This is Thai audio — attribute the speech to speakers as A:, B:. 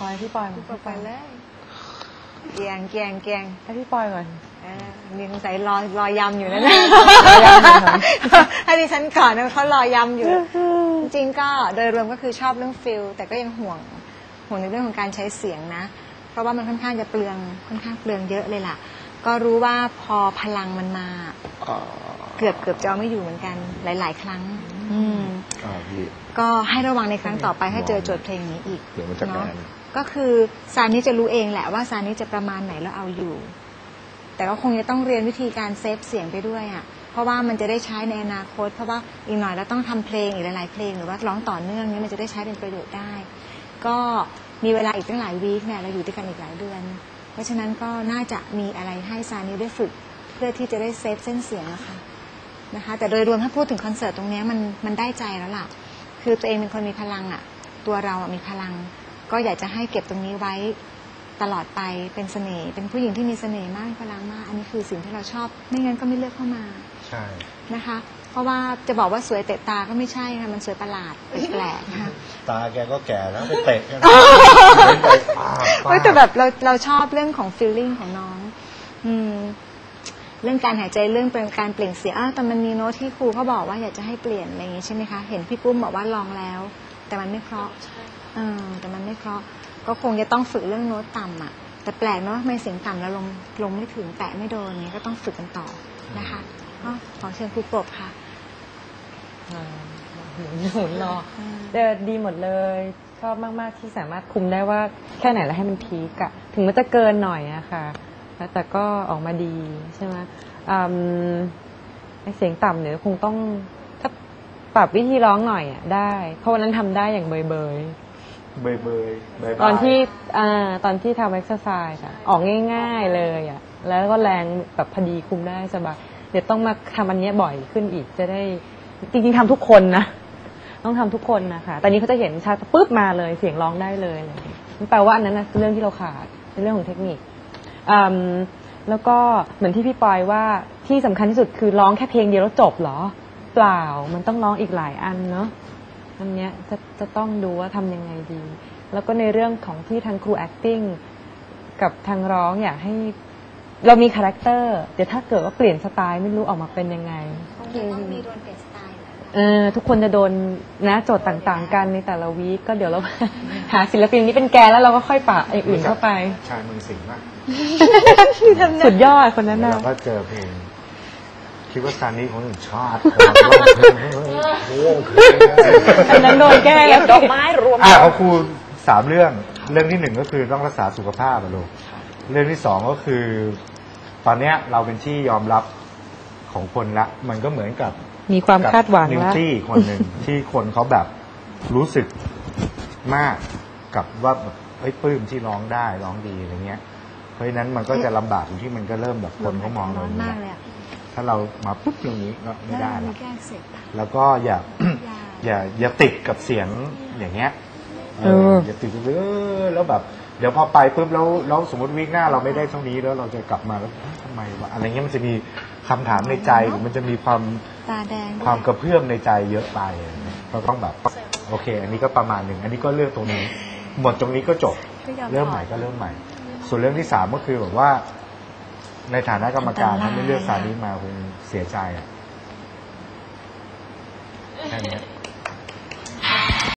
A: ปอยพี่ปอยมา
B: ปไปเลยเกียงเกียงเกียง
A: ให้พี่ปอยก่อน
B: เออมีสงสัยรอรอยำอยู่นั่นแหละให้ดิฉันก่อนนะเขารอยำอยู่ จริงๆก็โดยรวมก็คือชอบเรื่องฟิลแต่ก็ยังห่วงห่วงในเรื่องของการใช้เสียงนะ เพราะว่ามันค่อนข้างจะเปลืองค่อนข้างเปลืองเยอะเลยล่ะ ก็รู้ว่าพอพลังมันมา
C: อ๋อ
B: เกือบเกือบจะเอาไม่อยู่เหมือนกันหลาย ๆ ครั้ง อืม
C: อ่าพี่
B: ก็ให้ระวังในครั้งต่อไปให้เจอโจทย์เพลงนี้อีก
C: เดี๋ยวมันจะแบน
B: เนาะก็คือซานี้จะรู้เองแหละว่าซานี้จะประมาณไหนแล้วเอาอยู่ แต่ก็คงจะต้องเรียนวิธีการเซฟเสียงไปด้วยอะเพราะว่ามันจะได้ใช้ในอนาคต เพราะว่าอีกหน่อยเราต้องทำเพลงอีกหลายๆ เพลงหรือว่าร้องต่อเนื่องเนี้มันจะได้ใช้เป็นประโยชน์ได้ ก็มีเวลาอีกตั้งหลายวีคเนี่ยเราอยู่ด้วยกันอีกหลายเดือน เพราะฉะนั้นก็น่าจะมีอะไรให้ซานี้ได้ฝึก เพื่อที่จะได้เซฟเส้นเสียงนะคะ นะคะ แต่โดยรวมถ้าพูดถึงคอนเสิร์ตตรงเนี้ยมันมันได้ใจแล้วล่ะ คือตัวเองเป็นคนมีพลังอะ ตัวเราอะมีพลัง ก็อยากจะให้เก็บตรงนี้ไว้ตลอดไปเป็นเสน่ห์เป็นผู้หญิงที่มีเสน่ห์มากมีพลังมาก อันนี้คือสิ่งที่เราชอบ ไม่งั้นก็ไม่เลือกเข้ามา
C: ใช่
B: นะคะ เพราะว่าจะบอกว่าสวยเตะตาก็ไม่ใช่ค่ะมันสวยประหลาดแปลกๆนะคะ
C: ตาแกก็แก่แล้วไปเตะกันไปปา
B: เฮ้ยแต่แบบเราเราชอบเรื่องของ feeling ของน้อง อืม เรื่องการหายใจเรื่องเป็นการเปล่งเสียงอ้าวแต่มันมีโน้ตที่ครูเขาบอกว่าอยากจะให้เปลี่ยนอะไรอย่างงี้ใช่ไหมคะเห็นพี่ปุ้มบอกว่าลองแล้ว แต่มันไม่เพราะเออแต่มันไม่เพราะ ก็คงจะต้องฝึกเรื่องโน้ตต่ำอะ แต่แปลกเนาะทำไมเสียงต่ำแล้วลงลงไม่ถึงแตะไม่โดนเงี้ยก็ต้องฝึกกันต่อนะคะก็ขอเชิญครูกบค่ะ
A: อ่าหมุนหมุนรอ
B: อืม
A: เออดีหมดเลยชอบมาก ๆ ที่สามารถคุมได้ว่าแค่ไหนแล้วให้มันพีกอะถึงมันจะเกินหน่อยอะค่ะ แล้วแต่ก็ออกมาดีใช่ไหมอืมไอ้เสียงต่ำเนี่ยคงต้องถ้าปรับวิธีร้องหน่อยอะได้ เพราะวันนั้นทำได้อย่างเบยเบย
C: เบยเบยเบย
A: ๆตอนที่อ่าตอนที่ทำเอ็กซ์ไซส์อะออกง่าย ๆเลยอะแล้วก็แรงแบบพอดีคุมได้สบายเดี๋ยวต้องมาทำอันเนี้ยบ่อยขึ้นอีกจะได้จริงๆทำทุกคนนะต้องทำทุกคนนะคะแต่นี้เขาจะเห็นชัดปุ๊บมาเลยเสียงร้องได้เลยอะไรอย่างเงี้ยนั่นแปลว่าอันนั้นนะคือเรื่องที่เราขาดในเรื่องของเทคนิค อืมแล้วก็เหมือนที่พี่ปอยว่าที่สำคัญที่สุดคือร้องแค่เพลงเดียวแล้วจบเหรอ เปล่ามันต้องร้องอีกหลายอันเนาะอันเนี้ยจะจะต้องดูว่าทำยังไงดี แล้วก็ในเรื่องของที่ทางครู acting กับทางร้องอยากให้ เรามีคาแรคเตอร์เดี๋ยวถ้าเกิดว่าเปลี่ยนสไตล์ไม่รู้ออกมาเป็นยังไง
B: คงจะต้องมีโดนเปลี่ยนสไต
A: เออทุกคนจะโดนนะโจทย์ต่างๆ กันในแต่ละวีคก็เดี๋ยวเรา หาศิลปินนี้เป็นแกนแล้วเราก็ค่อยปะอย่างอื่นเข้าไป
C: ชายเมืองสิงห์อะ
A: สุดยอดคนนั้น
C: แล้ว
A: นะ
C: เราก็เจอเพลงคิดว่าซานี่ของหนึ่งชาติโอ้โห
A: อันนั้นโดนแก้
B: เก็
A: แล้
B: บ
A: ว
B: ดอกไม้รวม
C: อะเขาครูสามเรื่องเรื่องที่หนึ่งก็คือต้องรักษาสุขภาพอะลูกเรื่องที่สองก็คือ ตอนเนี้ยเราเป็นที่ยอมรับของคนละ มันก็เหมือนกับ
A: มีความคาดหวัง
C: นิว
A: แล้ว
C: ตี้คนหนึ่ง ที่คนเขาแบบรู้สึกมากกับว่าแบบเฮ้ยปลื้มที่ร้องได้ร้องดีอะไรเงี้ย เพราะฉะนั้นมันก็จะลำบากอยู่ที่มันก็เริ่มแบบคนเขามอง
B: ร้
C: เรา
B: อน
C: อย่าง
B: มาก
C: เงี้ย
B: เลยอะ
C: ถ้าเรามาปุ๊บตรงนี้ก็ไม่ได้
B: แล้ว
C: ละ
B: มีแก้เสร็จ
C: แล้วก็อย่า อย่าอย่าติดกับเสียงอย่างเงี้ยเอ
A: เอ
C: อ
A: อ
C: อย่าติดเออแล้วแบบ เดี๋ยวพอไปปุ๊บแล้วแล้วสมมติวีคหน้าเราไม่ได้เท่านี้แล้วเราจะกลับมาแล้วทำไมวะอะไรเงี้ยมันจะมีคำถามในใจหรือมันจะมีความ
B: ตาแดง
C: ความกระเพื่อมในใจเยอะไปอะไรเงี้ยเราต้องแบบโอเค อันนี้ก็ประมาณหนึ่งอันนี้ก็เลือกตรงนี้ หมดตรงนี้ก็จบ
B: ก็ยอ
C: เริ่มใหม่ก็เริ่มใหม่ ส่วนเรื่องที่สามก็คือแบบว่า ในฐานะกรรมการถ้าไม่เลือกสานี้มาคงเสียใจอะแค่เนี้ย